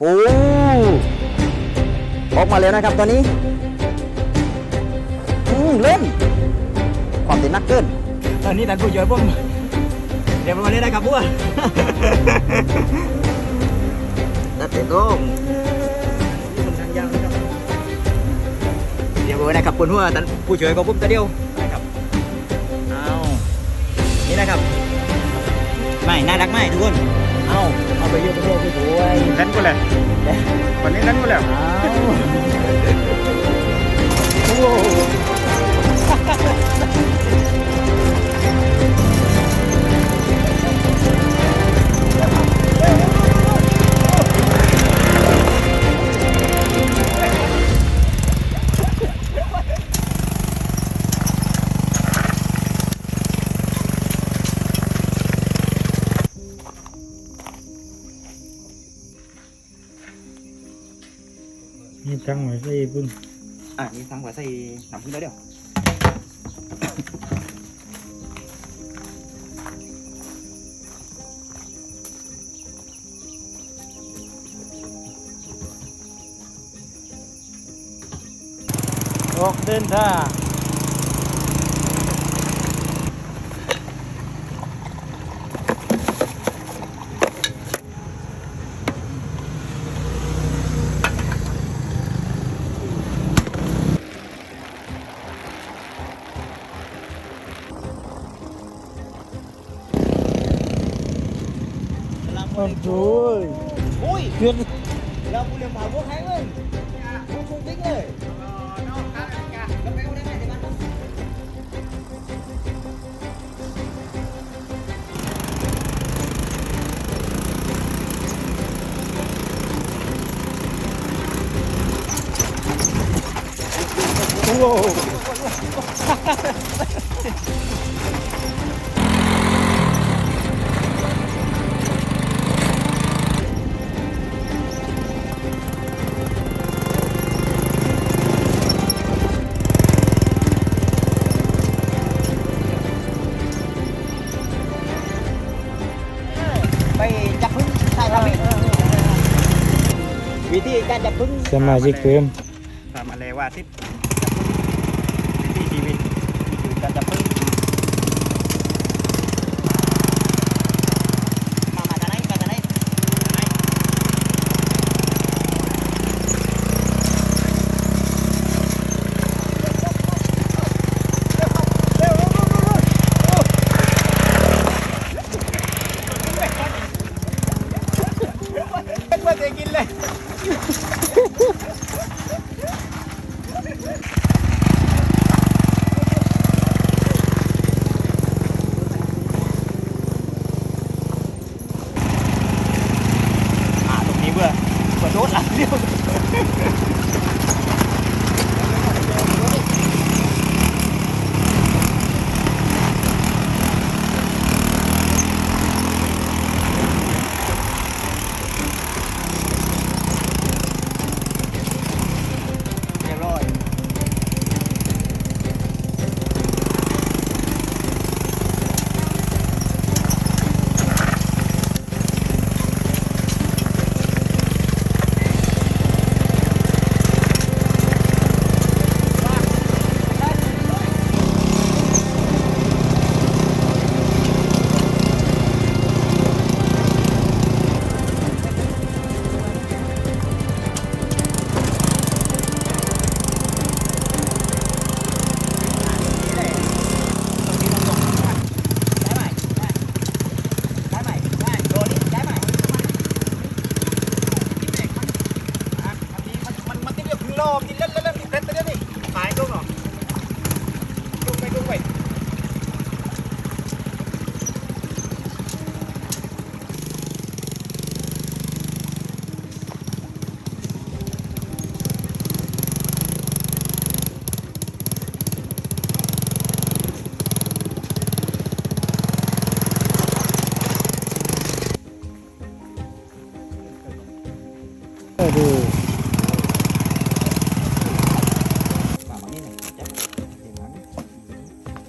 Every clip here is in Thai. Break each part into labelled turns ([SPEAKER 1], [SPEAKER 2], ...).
[SPEAKER 1] โอ้ออกมาแล้วนะครับตอนนี้อืมเล่น ความติดนักเกิน
[SPEAKER 2] ตอนนี้ท่านผู้ช่วยผมเดี๋ยวมาเลยนะครับพวก
[SPEAKER 1] นักเตะต้ม
[SPEAKER 2] เดี๋ยวมาเลยนะครับคุณหัวท่านผู้ช่วยของผมตัวเดียวนะครับเอานี่นะครับไม่น่ารักไหมทุกคน เอาเอาไปเยอะไปเยอะผู้ช่วย
[SPEAKER 3] เล่นกูเลยวันนี้เล่นกูแล้ว
[SPEAKER 2] เอาโอ้โห
[SPEAKER 3] นี่จังหวะใส่พึ่ง
[SPEAKER 2] อุ้ย
[SPEAKER 3] เพื่อน
[SPEAKER 2] เราบุเรียนผ่าพว กใครเว้ยพวกคุกบิ๊กเล การจับพึ่ง
[SPEAKER 3] สมาชิกเพิ่ม
[SPEAKER 2] ทำอะไรว่าทิศวิถีชีวิตวิธีการจับพึ่งมามาจากไหนมาจากไหนจากไหน เป็นว่าจะกินเลย อ่าตรงนี้เบื่อ เ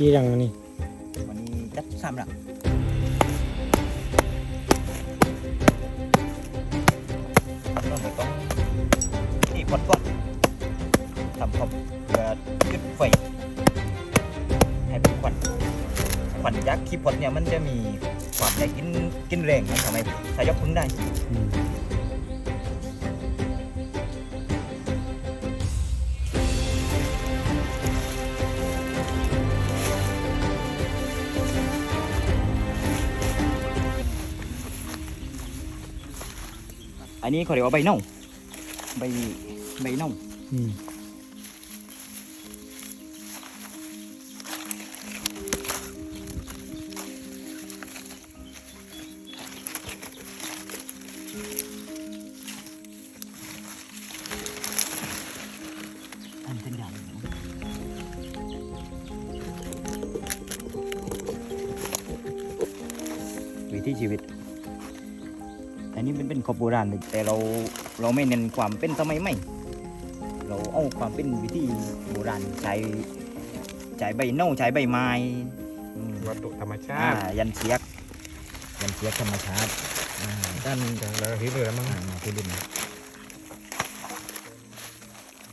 [SPEAKER 2] กี่รังนี่วันนี้จัดสามรังต้องไป
[SPEAKER 3] ต้อ
[SPEAKER 2] งที่อด
[SPEAKER 3] กด
[SPEAKER 2] ทำครบเพื่อจุนไฟให้เป็นควันควันยักษ์ขี้พดเนี่ยมันจะมีความได้กินกินแรงมันทำให้สายกพุ่งได้
[SPEAKER 3] อั
[SPEAKER 2] นนี้เขาเรียกว่าใบเน่าใบใบเน่า โบราณเลยแต่เราเราไม่เน้นความเป็นสมัยใหม่ เราเอาความเป็นวิธีโบราณใช้ใช้ใบเน่าใช้ใบไม้อืม
[SPEAKER 4] วัตถุธรรมชา
[SPEAKER 2] อ่า
[SPEAKER 4] ติ
[SPEAKER 2] ยันเสียกยันเสียกธรรมชาติอ่าด้าน
[SPEAKER 4] อย่างเราฮิตเลยแล้วมั้ง
[SPEAKER 2] อ่ามาที่ดิน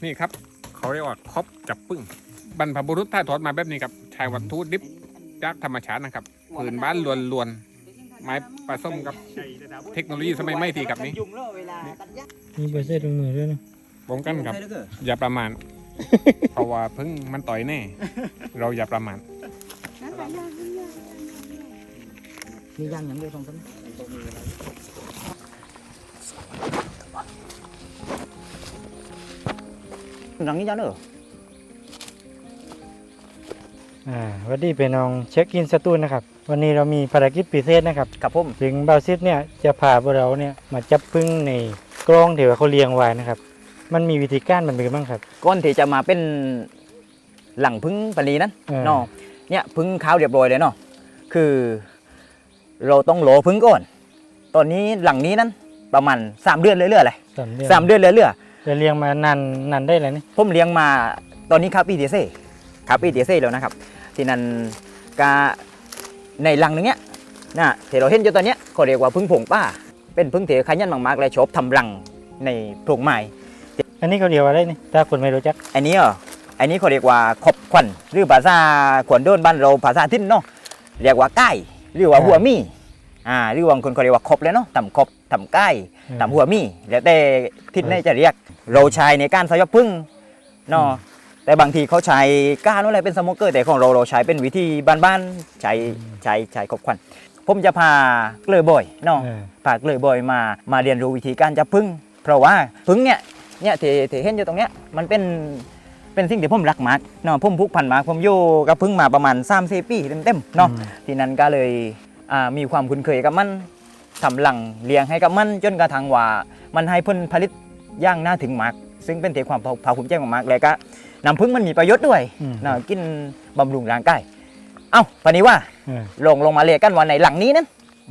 [SPEAKER 4] นี่ครับเขาเรียกว่าครบจับปึ้งบรรพบุรุษถ่ายทอดมาแบบนี้ครับใช้วัตถุดิบจากธรรมชาตินะครับพื้นบ้านล้วนๆ ไม้ผสมกับเทคโนโลยีสมัยใหม่ทีครับนี้
[SPEAKER 3] มีใบเส้นตรงมือด้วยนะ
[SPEAKER 4] ป้องกันครับ อย่าประมาณเพราะว่าพึ่งมันต่อยแน่ เราอย่าประมาณ
[SPEAKER 2] มีย่างอย่างเดียวสองต้นหลังนี้ยังเนอะ
[SPEAKER 3] อ่าสวัสดีเป็นน้องเช็คอินสตูนนะครับ วันนี้เรามีภารกิจพิเศษนะครับ
[SPEAKER 2] กับผม
[SPEAKER 3] ถึงบาวซิดเนี่ยจะพาพวกเราเนี่ยมาจับพึ่งในกล้องที่ว่าเขาเลี้ยงไว้นะครับ มันมีวิธีการมันเป็นไงบ้างครับ
[SPEAKER 2] ก้อนที่จะมาเป็นหลังพึ่งปนีนั้น
[SPEAKER 3] เออ
[SPEAKER 2] เนาะเนี่ยพึ่งขาวเรียบร้อยเลยเนาะคือ เราต้องโหลพึ่งก่อน ตอนนี้หลังนี้นั้นประมาณสามเดือนเรื่อยๆเลย
[SPEAKER 3] สามเดือน
[SPEAKER 2] สามเดือนเรื่อยๆ
[SPEAKER 3] จะเลี้ยงมานานนานได้เลยนี่
[SPEAKER 2] ผมเลี้ยงมาตอนนี้ครับปีเดเซ่ครับปีเดเซ่แล้วนะครับ ที่นั่นกา ในรังหนึงเนี้ยนะที่เราเห็นอยู่ตอนเนี้ยเขาเรียกว่าพึ่งผงป้า เป็นพึ่งเถขยันมากๆและชอบทำรังในโพรงไม้
[SPEAKER 3] อันนี้เขาเรียกว่าอะไรนี่ถ้าคนไม่รู้จัก
[SPEAKER 2] อันนี้เหรออันนี้เขาเรียกว่าขบควันหรือภาษาขวนโดนบ้านเราภาษาทิ้นเนาะเรียกว่าก้ายหรือว่าหัวมี่อ่าหรือบางคนเขาเรียกว่าคบเลยเนาะต่ำคบต่ำก้ายตามหัวมีแล้วแต่ทิศไหนจะเรียกเราใช้ในการสยบพึ่งเนาะ แต่บางทีเขาใช้ก้านอะไรเป็นสโมเกอร์แต่ของเราเราใช้เป็นวิธีบ้านๆใช้ใช้ใช้ครบควันผมจะพาเกลือบ่อยเนาะ
[SPEAKER 3] เออ
[SPEAKER 2] พาเกลือบ่อยมามาเรียนรู้วิธีการจับพึ่ง เพราะว่าพึ่งเนี่ยเนี่ยที่ที่เห็นอยู่ตรงเนี้ยมันเป็นเป็นสิ่งที่ผมรักมากเนาะผมผูกพันมากผมอยู่กับพึ่งมาประมาณ3ามสี่ปีเต็มๆเนาะ
[SPEAKER 3] อืม
[SPEAKER 2] ทีนั้นก็เลยอ่ามีความคุ้นเคยกับมันทำหลังเลี้ยงให้กับมันจนกระทั่งว่ามันให้ผลผลิตอย่างน่าถึงมาก ซึ่งเป็นเทความภาคภูมิใจมากๆแล้วก็น้ำผึ้งมันมีประโยชน์ด้วย
[SPEAKER 3] อืม
[SPEAKER 2] นะกินบำรุงร่างกายเอ้าปานนี้ว่า
[SPEAKER 3] เออ
[SPEAKER 2] ลงลงมาเรียกกันวันในหลังนี้นั้น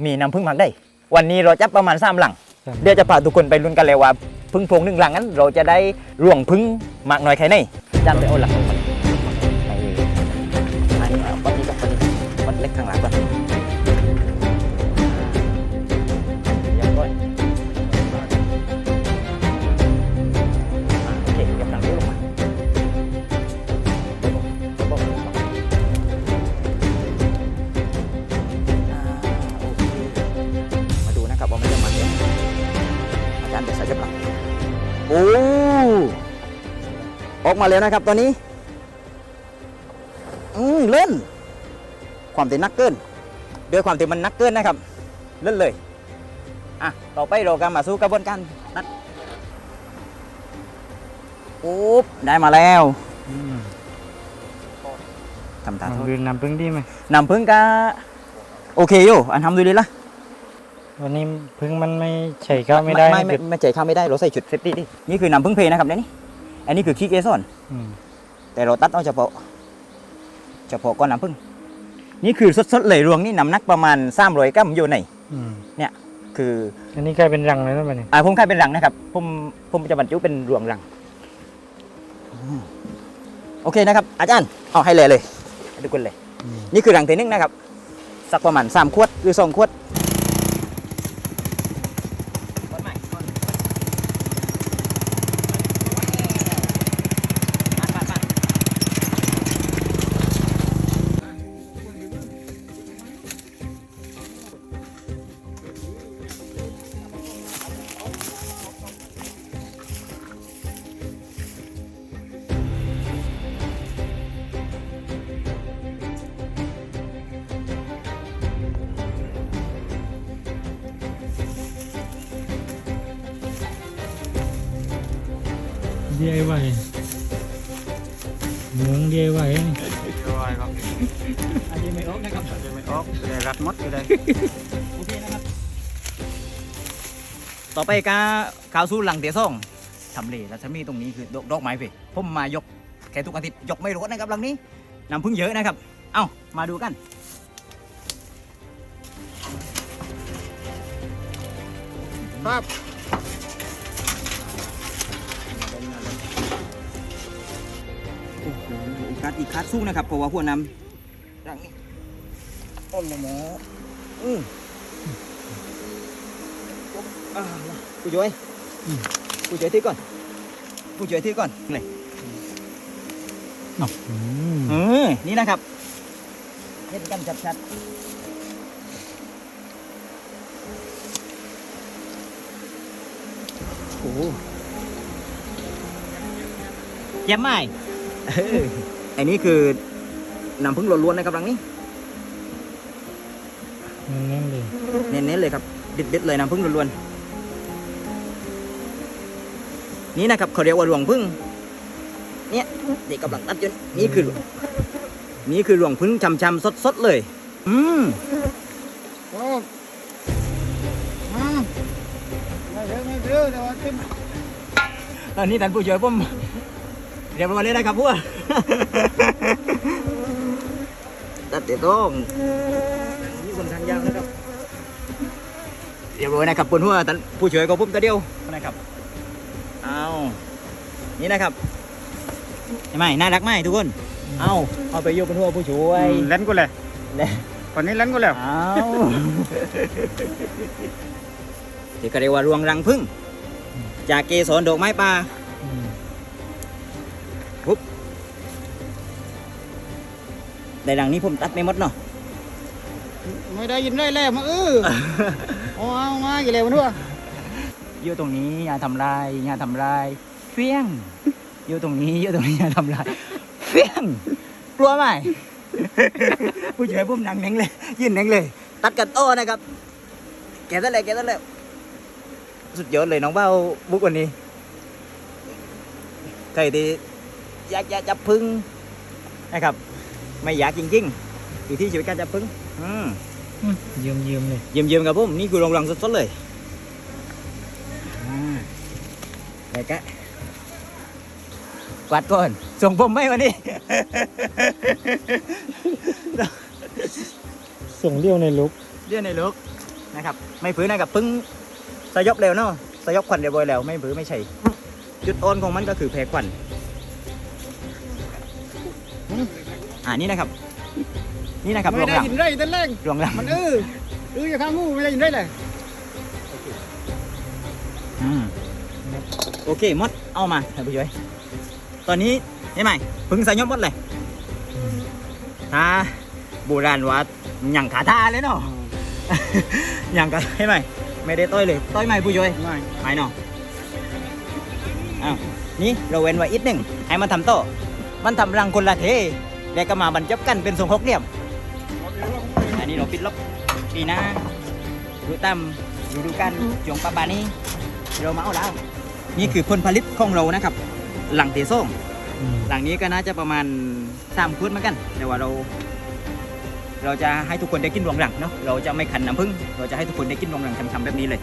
[SPEAKER 2] มีน้ำผึ้งหมักได้ วันนี้เราจะประมาณสามหลัง
[SPEAKER 3] สาม
[SPEAKER 2] เดี๋ยวจะพาทุกคนไปลุ้นกันเลยว่าพึ่งโพรงหนึ่งหลังนั้น เราจะได้ร่วงพึ่งมากน้อยแค่ไหนจันไปเอาหลัง ออกมาแล้วนะครับตอนนี้ อืมเล่น ความตีนักเกินด้วยความที่มันนักเกินนะครับ เล่นเลย อะ ต่อไปเราก็มาสู้กระบวนการนัดปุ๊บได้มาแล้ว
[SPEAKER 3] อืม
[SPEAKER 2] ทำตา
[SPEAKER 3] ลอง
[SPEAKER 2] โทษ
[SPEAKER 3] ดูน้ำพึ่งดีไหม
[SPEAKER 2] นำพึ่งก็โอเคอยู่อันทำดูดีละ
[SPEAKER 3] วันนี้พึ่งมันไม่ใช่เข้าไม่ได้
[SPEAKER 2] ไม่ไม่
[SPEAKER 3] จุด
[SPEAKER 2] ไม่ใจเข้าไม่ได้เราใส่ชุดเซฟตี้ดินี่คือนำพึ่งเพลนะครับเนี่ยนี่ อันนี้คือขี้เกสร
[SPEAKER 3] อืม
[SPEAKER 2] แต่เราตัดเอาเฉพาะเฉพาะก้อนน้ำผึ้งนี่คือสดๆเลยรวงนี่น้ำหนักประมาณ300กรัมอยู่ใน
[SPEAKER 3] อืม
[SPEAKER 2] คือ
[SPEAKER 3] อันนี้กลายเป็นรังเลยนะมันนี่
[SPEAKER 2] อ่าผมคายเป็นรังนะครับ ผมผมจะบรรจุเป็นรวงรังอืมโอเคนะครับ อาจารย์เอาให้เลยเลยให้ทุกคนเลย
[SPEAKER 3] อืม
[SPEAKER 2] นี่คือรังที่หนึ่งนะครับ สักประมาณ3ขวดหรือ2ขวด
[SPEAKER 3] DIY หมุง DIY นี่
[SPEAKER 2] อันนี้ไม่ออกนะครับ
[SPEAKER 1] ไม่ออกเลยรัดมดอยู่เลย
[SPEAKER 2] โอเคนะครับ ต่อไปกาข่าวสู้หลังเตียซ่องทำเลแล้วจะมีตรงนี้คือดอกดอกไม้พี่ผมมายกแค่ทุกอาทิตย์ยกไม่รดนะครับหลังนี้น้ำพึ่งเยอะนะครับ เอ้ามาดูกัน
[SPEAKER 1] ครับ
[SPEAKER 2] โอ้โหโอกาสอีกคาดสู้นะครับเพราะว่าหัวน้ำรังนี้ต้นละหมออืมอ่าผู้ช่วยผู้ช่วยที่ก่อนผู้ช่วยที่ก่อนเลย
[SPEAKER 3] อืม
[SPEAKER 2] เออนี่นะครับเห็นกันชัดๆโอ้โหเยี่ยมไหมเอออันนี้คือน้ำพึ่งล้วนๆนะครับรังนี้
[SPEAKER 3] นั่นเลย
[SPEAKER 2] เน้นๆเลยครับเด็ดๆเลยน้ำพึ่งล้วนๆนี่นะครับเขาเรียกว่าหลวงพึ่งเนี่ยเด็กกำลังตัดจนนี่คือนี่คือหลวงพึ่งชำๆสดๆเลย อืม
[SPEAKER 1] ไม่เยอะไม่เยอะแต่ว่าขึ้น
[SPEAKER 2] ตอนนี้ท่านผู้ช่วยผม เรียบร้อยเลยนะครับพวกตัดเดี๋ยวต้องนี่คนทางยาวนะครับเรียบร้อยนะครับปนหัวท่านผู้ช่วยของผมตัวเดียวนะครับเอานี่นะครับเห็นไหมน่ารักไหมทุกคนเอาเอาไปโยกบนหัวผู้ช่วย
[SPEAKER 1] เล่นกูเลย
[SPEAKER 2] เล่
[SPEAKER 1] คนนี้เล่นกูแล้ว
[SPEAKER 2] เอาที่ก็เรียกว่ารวงรังพึ่งจากเกสรดอกไม้ป่า
[SPEAKER 3] อืม
[SPEAKER 2] ในรังนี้ผมตัดไม่หมดเนาะ
[SPEAKER 1] ไม่ได้ยินได้แล้วมาเออเอาเอามากี่แล้วมันวะ
[SPEAKER 2] อยู่ตรงนี้อย่าทำลายอย่าทำลายเฟี้ยงอยู่ตรงนี้อยู่ตรงนี้อย่าทำลายเฟี้ยงกลัวไหมผู้ช่วยผมหนังเน่งเลย ยืนเน่งเลย ตัดกันโต้นะครับ แกะซะเลยแกะซะเลยสุดยอดเลยน้องเบ้าบุกวันนี้ใครที่อยากจะจับพึ่งนะครับ ไม่อยากจริงๆอยู่ที่ชีวิตการจับพึ่งอืม
[SPEAKER 3] อืมเยี่ยมเยี่ยมเลย
[SPEAKER 2] เยี่ยมเยี่ยมครับผมนี่คือโรงรังสดๆเลยอ่าไปกะกวาดก่อนส่งผมไหมวันนี้
[SPEAKER 3] ส่งเลี้ยวในลุก
[SPEAKER 2] เรียนในลูกนะครับ ไม่ผือนะครับพึ่งสยบเร็วเนาะสยบควันเรียบร้อยแล้ว ไม่ผือไม่ใช่ จุดอ่อนของมันก็คือแพ้ควัน อ่านี่นะครับ นี่นะครับร
[SPEAKER 1] ไม่
[SPEAKER 2] วง
[SPEAKER 1] ได้
[SPEAKER 2] รัง
[SPEAKER 1] ยินได้แต่แรก
[SPEAKER 2] รวงรัง
[SPEAKER 1] มันเออเอออย่าข้างงูไม่ได้ยินได้เลย
[SPEAKER 2] อืมโอเคหมดเอามาท่านผู้ช่วยตอนนี้เห็นไหมพึ่งสยบหมดเลย
[SPEAKER 3] อืม
[SPEAKER 2] ถ้าโบราณว่าหยั่งขาท่าเลยเนาะหยั่งกันใช่ไหมไม่ได้ต้อยเลย ต้อยไหมผู้ช่วย
[SPEAKER 1] ไม่
[SPEAKER 2] ไม่เนาะอ้าวนี่เราเว้นไว้อีกหนึ่งให้มันทำโตอมันทำรังคนละเท แล้วก็มาบรรจบกันเป็นทรงหกเหลี่ยม อันนี้เราปิดลบปีหน้าดูตั้มดูดูกันจวงปลาบานี้เรามาเอาแล้วนี่คือผลผลิตของเรานะครับ หลังเตส้ม
[SPEAKER 3] อืม
[SPEAKER 2] หลังนี้ก็น่าจะประมาณสามคืนเหมือนกัน แต่ว่าเรา เราจะให้ทุกคนได้กินรวงหลังเนาะเราจะไม่ขันน้ำผึ้งเราจะให้ทุกคนได้กินรวงหลังช้ำๆแบบนี้เลย